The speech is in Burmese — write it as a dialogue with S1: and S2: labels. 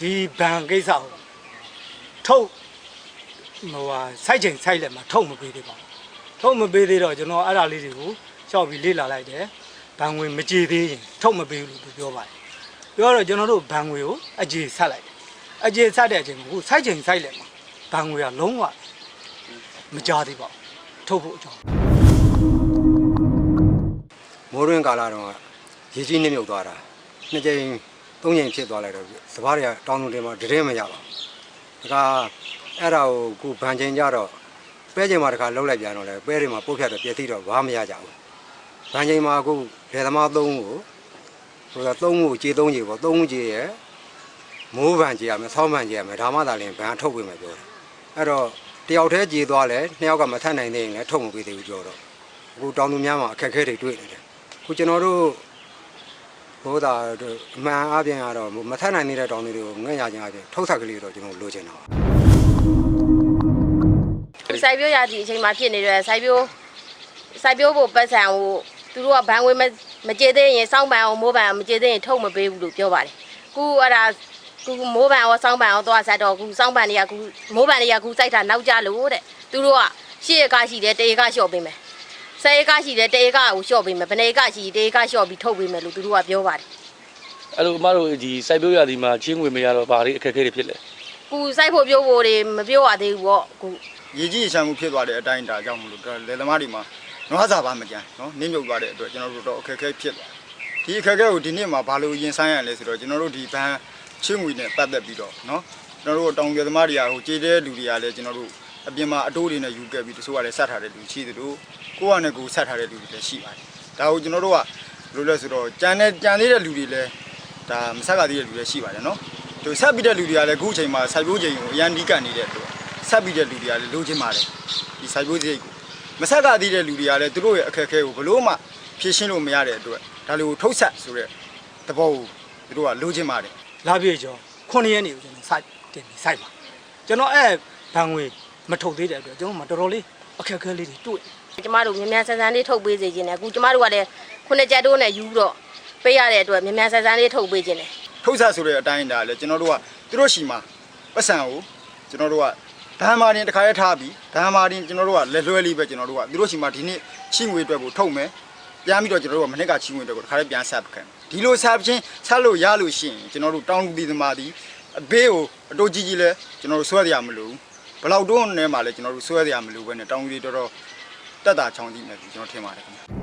S1: ဘဏ်ကိစ္စကိုထုတ်ဟိုဟာစိုက်ချိန်စိုက်လက်မှာထုတ်မပေးသေးပါဘူးထုတ်မပေးသေးတော့ကျွန်တော်အဲ့ဒါလေးတွေကိုရှောက်ပြီးလေ့လာလိုက်တယ်ဘဏ်ငွေမကြေသေးရင်ထုတ်မပေးဘူးလို့သူပြောပါတယ်ပြောတော့ကျွန်တော်တို့ဘဏ်ငွေကိုအကြေဆက်လိုက်တယ်အကြေဆက်တဲ့အချိန်မှာအခုစိုက်ချိန်စိုက်လက်မှာဘဏ်ငွေကလုံးဝမကြသေးပါဘူးထုတ်ဖို့အကြောင်း
S2: မိုးရင်းကာလာတော့ရေကြီးနှိမ့်မြုပ်သွားတာနှစ်ကြိမ် သုံးကြိမ်ဖြစ်သွားလိုက်တော့စပားတွေကတောင်းတုံတင်မှာတရင်မရပါဘူးဒါကအဲ့ဒါကိုခုဗန်ချိန်ကြတော့ပဲချိန်မှာတခါလှုပ်လိုက်ပြန်တော့လေပဲတွေမှာပုတ်ဖြတ်တော့ပြည့်သိတော့ဘာမရကြဘူးဗန်ချိန်မှာအခုလေသမားသုံးကိုဆိုတာသုံးကိုကြေသုံးကြေပေါ့သုံးကြေရဲ့မိုးဗန်ကြေရမယ်ဆောင်းဗန်ကြေရမယ်ဒါမှသာလျှင်ဗန်ထုတ်ပေးမယ်ပြောတယ်အဲ့တော့တယောက်တည်းကြေသွားလဲနှစ်ယောက်ကမထပ်နိုင်သေးရင်လည်းထုတ်မပေးသေးဘူးပြောတော့အခုတောင်းသူများမှာအခက်အခဲတွေတွေ့နေတယ်ခုကျွန်တော်တို့ ဘိုးသာတို့အမှန်အပြင်ကတော့မထနိုင်သေးတဲ့တောင်းလေးတွေကိုငှက်ရခြင်းအပြင်ထုတ်ဆက်ကလေးတော့ကျွန်တော်လိုချင်တာပါ
S3: စိုက်ပျိုးရသည့်အချိန်မှာဖြစ်နေတဲ့စိုက်ပျိုးစိုက်ပျိုးဖို့ပတ်စံကိုသူတို့ကဘန်ဝေးမမကျေသေးရင်စောင်းပန်အောင်မိုးပန်အောင်မကျေသေးရင်ထုတ်မပေးဘူးလို့ပြောပါတယ်ခုအဲ့ဒါခုမိုးပန်ရောစောင်းပန်ရောသွားဆက်တော့ခုစောင်းပန်တွေကခုမိုးပန်တွေကခုစိုက်တာနောက်ကြလို့တဲ့သူတို့ကရှေ့ကရှိတယ်တေကလျှော့ပေးမယ် 10ဧကရှိတယ်1ဧကကိုလျှော့ပေးမယ်ဘယ်နှဧကရှိ1ဧကလျှော့ပြီးထုတ်ပေးမယ်လို့သူတို့ကပြောပါတယ်
S4: အဲ့လိုအမတို့ဒီစိုက်ပျိုးရာဒီမှာချင်းငွေမရတော့ဘာတွေအခက်အခဲတွေဖြစ်လဲ
S3: ကိုစိုက်ဖို့ပြောဖို့တွေမပြောရသေးဘူးပေါ့ကို
S5: ရေကြီးရှမ်းမှုဖြစ်သွားတဲ့အတိုင်းဒါကြောင့်မလို့လယ်သမားတွေမှာနွားစာပါမကြမ်းနော်နင်းမြုပ်သွားတဲ့အတွက်ကျွန်တော်တို့တော့အခက်အခဲဖြစ်သွားဒီအခက်အခဲကိုဒီနေ့မှာဘာလို့ရင်ဆိုင်ရလဲဆိုတော့ကျွန်တော်တို့ဒီဘန်းချင်းငွေနဲ့ပတ်သက်ပြီးတော့နော်ကျွန်တော်တို့တောင်ပြသမားတွေအားကိုကြေးတဲ့လူတွေအားလည်းကျွန်တော်တို့ အပြင်မှာအတိုးတွေနဲ့ယူခဲ့ပြီးတချို့ကလည်းဆက်ထားတဲ့လူရှိသလိုကိုယ့်အနေကိုဆက်ထားတဲ့လူတွေလည်းရှိပါတယ်။ဒါကိုကျွန်တော်တို့ကဘယ်လိုလဲဆိုတော့ကြံတဲ့ကြံသေးတဲ့လူတွေလည်းဒါမဆက်ကြသေးတဲ့လူတွေရှိပါတယ်နော်။သူဆက်ပြီးတဲ့လူတွေကလည်းအခုအချိန်မှာစိုက်ပျိုးချိန်ကိုအရန်နီးကန်နေတဲ့အတွက်ဆက်ပြီးတဲ့လူတွေကလည်းလိုချင်ပါတယ်။ဒီစိုက်ပျိုးစိတ်ကိုမဆက်ကြသေးတဲ့လူတွေကလည်းသူတို့ရဲ့အခက်အခဲကိုဘလို့မှဖြေရှင်းလို့မရတဲ့အတွက်ဒါလိုထုတ်ဆက်ဆိုတဲ့သဘောကိုသူတို့ကလိုချင်ပါတယ်။
S1: လာပြေကျော်9ရက်နေကိုကျွန်တော်စတင်ပြီးစိုက်ပါ။ကျွန်တော်အဲဘန်ငွေ မထုတ်သေးတဲ့အတွက်ကျွန်တော်မတော်တော်လေးအခက်အခဲလေးတွေတွေ့
S3: ကျမတို့မြန်မြန်ဆန်ဆန်လေးထုတ်ပေးစေခြင်းနဲ့အခုကျမတို့ကလည်းခုနှစ်ချက်တိုးနဲ့ယူပြီးတော့ပေးရတဲ့အတွက်မြန်မြန်ဆန်ဆန်လေးထုတ်ပေးခြင်းနဲ့
S5: ထုတ်ဆက်ဆိုတဲ့အတိုင်းဒါလည်းကျွန်တော်တို့ကသူတို့ရှိမှာပတ်စံကိုကျွန်တော်တို့ကဓမ္မာရင်တစ်ခါရဲထားပြီးဓမ္မာရင်ကျွန်တော်တို့ကလက်လွဲလေးပဲကျွန်တော်တို့ကသူတို့ရှိမှာဒီနေ့ချီငွေအတွက်ကိုထုတ်မယ်ပြန်ပြီးတော့ကျွန်တော်တို့ကမနေ့ကချီငွေအတွက်ကိုတစ်ခါရဲပြန်ဆက်ပခံဒီလိုဆက်ချင်းဆက်လို့ရလို့ရှိရင်ကျွန်တော်တို့တောင်းလူပြည်သမားဒီအဘေးကိုအတိုးကြီးကြီးလဲကျွန်တော်တို့ဆွဲရရမလို့ ဘယ်လောက်တွန်းနေမှလဲကျွန်တော်တို့ဆွဲရရမလို့ပဲနဲ့တောင်းလူတွေတော်တော်တက်တာချောင်းကြည့်မယ်ကျွန်တော်ထင်ပါတယ်ခင်ဗျ